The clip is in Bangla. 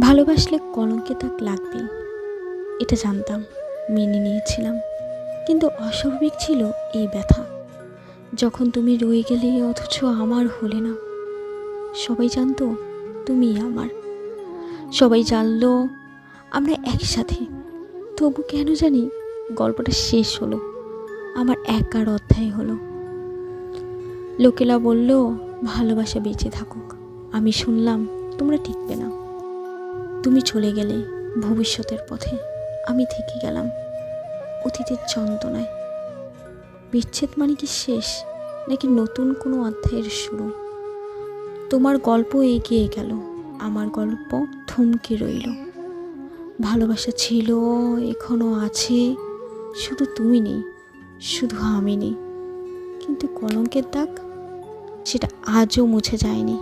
ভালোবাসলে কলঙ্কে তাক লাগবেই, এটা জানতাম, মেনে নিয়েছিলাম। কিন্তু অস্বাভাবিক ছিল এই ব্যথা। যখন তুমি রয়ে গেলে অথচ আমার হলে না। সবাই জানতো তুমি আমার। সবাই জানলো আমরা একসাথে। তবু কেন জানি গল্পটা শেষ হলো, আমার একার অধ্যায় হলো। লোকেরা বলল, ভালোবাসা বেঁচে থাকুক। আমি শুনলাম, তোমরা টিকবে না। তুমি চলে গেলে ভবিষ্যতের পথে আমি থেকে গেলাম অতীতের যন্ত্রণায়। বিচ্ছেদ মানে কি শেষ, নাকি নতুন কোনো অধ্যায়ের শুরু? তোমার গল্প এগিয়ে গেল, আমার গল্প থমকে রইল। ভালোবাসা ছিল এখনও আছে, শুধু তুমি নেই, শুধু আমি নেই। কিন্তু কলঙ্কের দাগ, সেটা আজও মুছে যায়নি।